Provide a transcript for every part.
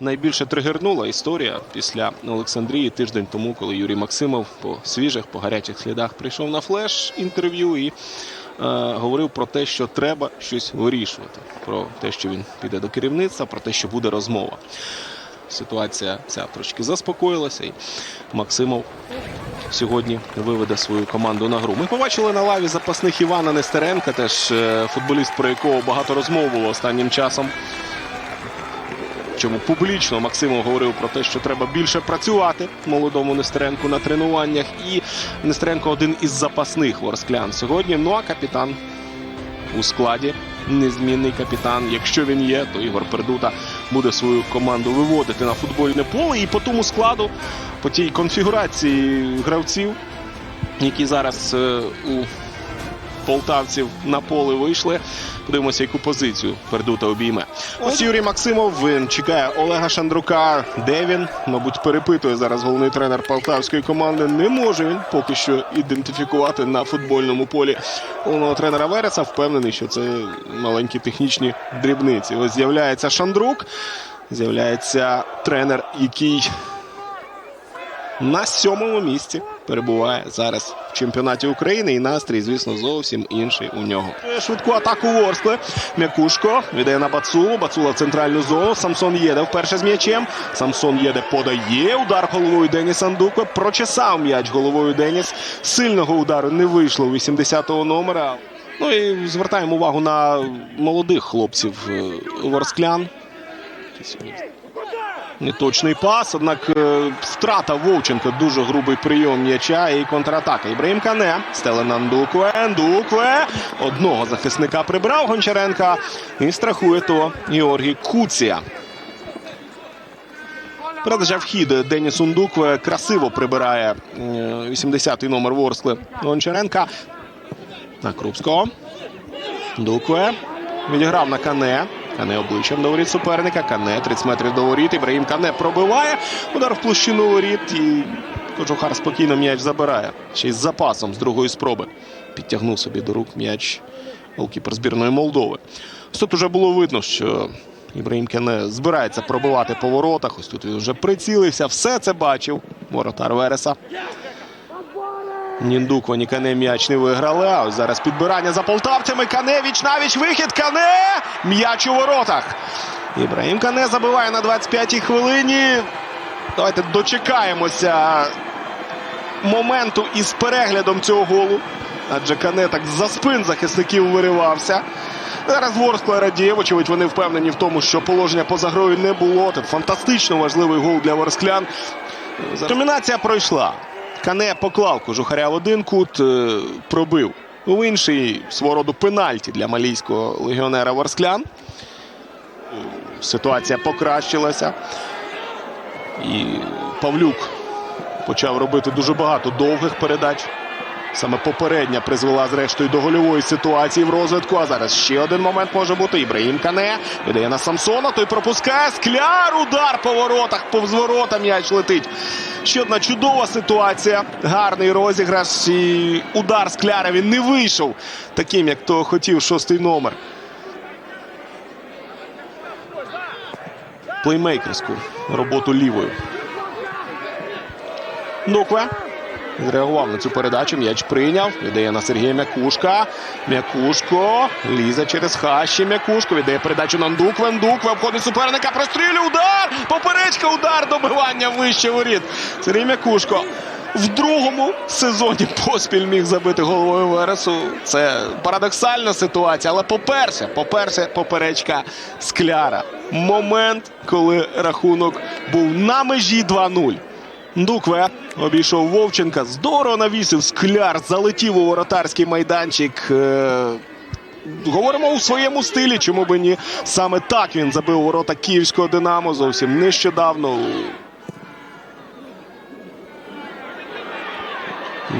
Найбільше тригернула історія після Олександрії тиждень тому, коли Юрій Максимов по свіжих, по гарячих слідах прийшов на флеш інтерв'ю і е, говорив про те, що треба щось вирішувати. Про те, що він піде до керівництва, про те, що буде розмова. Ситуація ця трошки заспокоїлася, і Максимов сьогодні виведе свою команду на гру. Ми побачили на лаві запасних Івана Нестеренка, теж е, футболіст, про якого багато розмов останнім часом. Чому публічно Максимов говорив про те, що треба більше працювати молодому Нестеренку на тренуваннях. І Нестеренко один із запасних ворсклян сьогодні. Ну а капітан у складі, незмінний капітан. Якщо він є, то Ігор Пердута буде свою команду виводити на футбольне поле. І по тому складу, по тій конфігурації гравців, які зараз е, у полтавців на поле вийшли. Подивимося, яку позицію Пердута обійме. Ось Юрій Максимов. Він чекає Олега Шандрука. Де він? Мабуть, перепитує зараз головний тренер полтавської команди. Не може він поки що ідентифікувати на футбольному полі головного тренера Вереса. Впевнений, що це маленькі технічні дрібниці. Ось з'являється Шандрук. З'являється тренер, який на сьомому місці перебуває зараз в чемпіонаті України. І настрій, звісно, зовсім інший у нього. Швидку атаку Ворскли. М'якушко віддає на Бацулу. Бацула в центральну зону. Самсон Єде вперше з м'ячем. Самсон Єде подає. Удар головою Деніс Андуко. Прочесав м'яч головою Деніс. Сильного удару не вийшло у 80-го номера. Ну і звертаємо увагу на молодих хлопців е, ворсклян. Неточний пас, однак е, втрата Вовченка дуже грубий прийом м'яча і контратака. Ібраїм Кане стеле на Ндукве. Ндукве. Одного захисника прибрав Гончаренка і страхує то Георгій Куція. Продовжав вхід Деніс Ундукве красиво прибирає е, 80-й номер Ворскли Гончаренка. На Крупського. Дукве. Відіграв на Кане. Кане обличчям до воріт суперника. Кане 30 метрів до воріт. Ібраїм Кане пробиває. Удар в площину воріт. І Кожухар спокійно м'яч забирає. Ще й з запасом з другої спроби. Підтягнув собі до рук м'яч голкіпер збірної Молдови. Ось тут вже було видно, що Ібраїм Кане збирається пробивати по воротах. Ось тут він вже прицілився. Все це бачив. Воротар Вереса. Ніндук вони Кане м'яч не виграли. А ось зараз підбирання за полтавцями. Кане віч навіч вихід. Кане. М'яч у воротах. Ібраїм Кане забиває на 25-й хвилині. Давайте дочекаємося моменту із переглядом цього голу. Адже Кане так за спин захисників виривався. Зараз Ворскла радіє. Вочевидь, вони впевнені в тому, що положення поза грою не було. Це фантастично важливий гол для ворсклян. Домінація пройшла. Кане поклав кожухаря в один кут, е, пробив в інший свого роду пенальті для малійського легіонера Ворсклян. Е, Ситуація покращилася. І Павлюк почав робити дуже багато довгих передач. Саме попередня призвела зрештою до гольової ситуації в розвитку. А зараз ще один момент може бути. Ібраїм Кане віддає на Самсона. Той пропускає скляр. Удар по воротах. Повз ворота м'яч летить. Ще одна чудова ситуація. Гарний розіграш. І удар скляра він не вийшов таким, як того хотів шостий номер. Плеймейкерську роботу лівою. Нукве. Зреагував на цю передачу. М'яч прийняв. Віддає на Сергія Мякушка. Мякушко. Лізе через хащі. Мякушко. Віддає передачу на Ндукве. Ндукве обходить суперника. Прострілює. Удар! Поперечка. Удар. Добивання вище воріт. Сергій Мякушко. В другому сезоні поспіль міг забити головою Вересу. Це парадоксальна ситуація. Але по-перше, по-перше, поперечка скляра. Момент, коли рахунок був на межі 2-0. Ndukve обійшов Вовченка. Здорово навісив скляр, залетів у воротарський майданчик. Е, Говоримо у своєму стилі, чому би ні. Саме так він забив ворота київського Динамо зовсім нещодавно.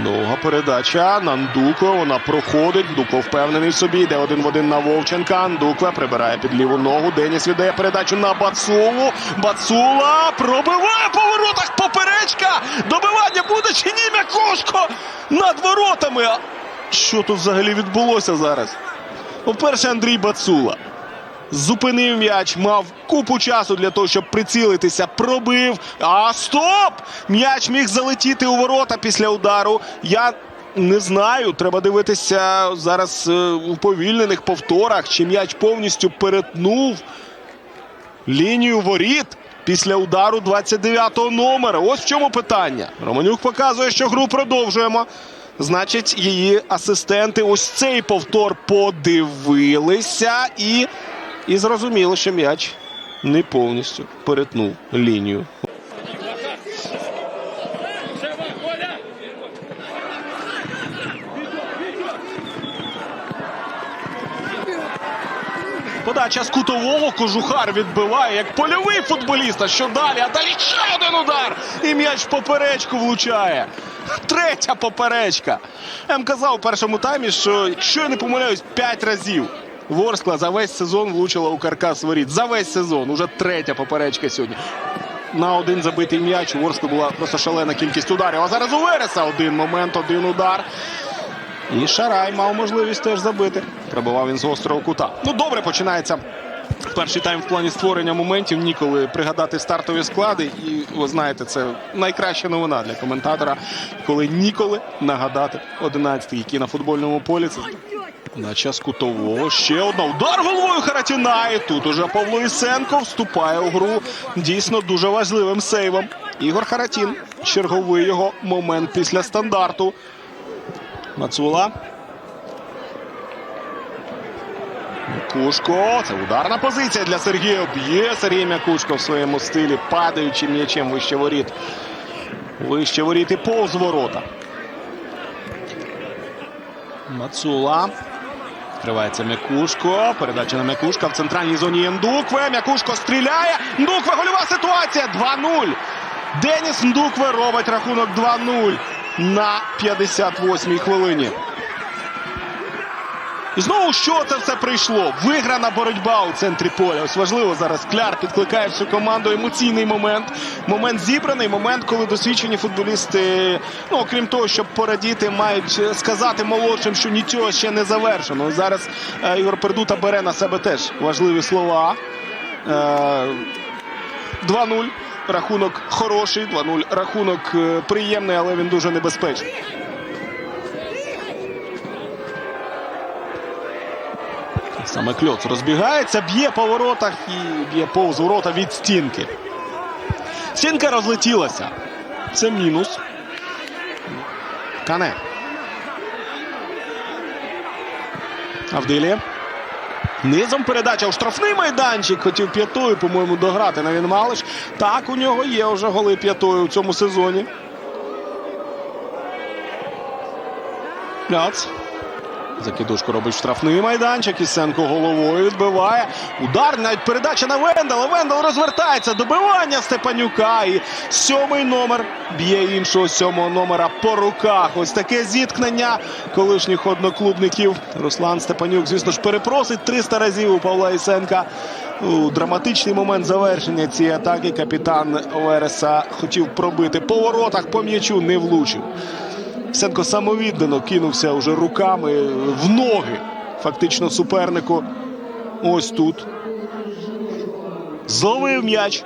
Довга передача на Ндуко. Вона проходить. Ндуко впевнений в собі. Йде один в один на Вовченка. Ндукве прибирає під ліву ногу. Деніс віддає передачу на Бацулу. Бацула пробиває по воротах. Поперечка. Добивання буде чи ні? Мякошко над воротами. Що тут взагалі відбулося зараз? По-перше, Андрій Бацула. Зупинив м'яч, мав купу часу для того, щоб прицілитися, пробив. А стоп! М'яч міг залетіти у ворота після удару. Я не знаю. Треба дивитися зараз е, у повільнених повторах, чи м'яч повністю перетнув лінію воріт після удару 29-го номера. Ось в чому питання. Романюк показує, що гру продовжуємо. Значить, її асистенти ось цей повтор подивилися і, і зрозуміли, що м'яч не повністю перетнув лінію. Подача з кутового кожухар відбиває як польовий футболіст. А що далі? А далі ще один удар. І м'яч в поперечку влучає. Третя поперечка. Я вам казав у першому таймі, що якщо я не помиляюсь, п'ять разів. Ворскла за весь сезон влучила у каркас воріт. За весь сезон. Уже третя поперечка сьогодні. На один забитий м'яч у Ворскли була просто шалена кількість ударів. А зараз у Вереса один момент, один удар. І Шарай мав можливість теж забити. Пробивав він з гострого кута. Ну, добре починається перший тайм в плані створення моментів. Ніколи пригадати стартові склади. І ви знаєте, це найкраща новина для коментатора, коли ніколи нагадати 11 які на футбольному полі. Це на час кутового. Ще одна удар головою Харатіна. І тут уже Павло Ісенко вступає у гру дійсно дуже важливим сейвом. Ігор Харатін. Черговий його момент після стандарту. Мацула. Мякушко. Це ударна позиція для Сергія. Б'є Сергій Мякушко в своєму стилі, падаючи м'ячем вище воріт. Вище воріт і повз ворота. Мацула. Відкривається Мякушко. Передача на Мякушка в центральній зоні є Ндукве. Мякушко стріляє. Ндукве гольова ситуація. 2-0. Деніс Ндукве робить рахунок 2-0 на 58-й хвилині. Знову що це все прийшло? Виграна боротьба у центрі поля. Ось важливо зараз. Кляр підкликає всю команду. Емоційний момент. Момент зібраний. Момент, коли досвідчені футболісти, ну окрім того, щоб порадіти, мають сказати молодшим, що нічого ще не завершено. Зараз е, Ігор Пердута бере на себе теж важливі слова. Е, 2-0. Рахунок хороший. 2-0. Рахунок е, приємний, але він дуже небезпечний. Саме Кльоц розбігається, б'є по воротах і б'є повз ворота від стінки. Стінка розлетілася. Це мінус. Кане. Авдилія. Низом передача у штрафний майданчик. Хотів п'ятою, по-моєму, дограти на Вінмалиш. Так, у нього є вже голи п'ятою у цьому сезоні. Ляц. Закидушку робить штрафний майданчик. Ісенко головою відбиває. Удар, навіть передача на Вендела. Вендел розвертається. Добивання Степанюка. І сьомий номер б'є іншого сьомого номера по руках. Ось таке зіткнення колишніх одноклубників. Руслан Степанюк, звісно ж, перепросить 300 разів у Павла Ісенка. У драматичний момент завершення цієї атаки капітан Вереса хотів пробити по воротах, по м'ячу не влучив. Сенко самовіддано кинувся вже руками в ноги. Фактично супернику. Ось тут. Зловив м'яч.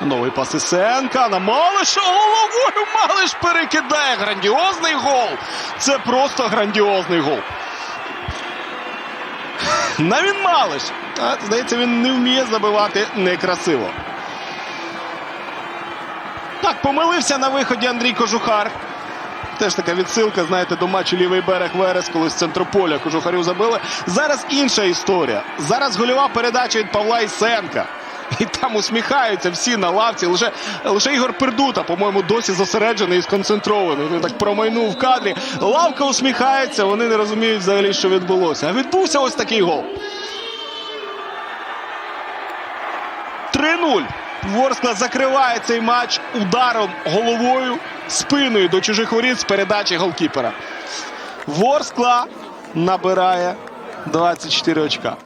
Новий пас Ісенка на Малиша головою Малиш перекидає. Грандіозний гол. Це просто грандіозний гол. На він Малиш. Здається, він не вміє забивати некрасиво. Так, помилився на виході Андрій Кожухар. Теж така відсилка, знаєте, до матчу лівий берег Верес, коли з центру поля Кожухарю забили. Зараз інша історія. Зараз гольова передача від Павла Ісенка. І там усміхаються всі на лавці. Лише, лише Ігор Пердута, по-моєму, досі зосереджений і сконцентрований. Він так промайнув в кадрі. Лавка усміхається, вони не розуміють взагалі, що відбулося. А відбувся ось такий гол. 3-0. Ворскла закриває цей матч ударом головою, спиною до чужих воріт з передачі голкіпера. Ворскла набирає 24 очка.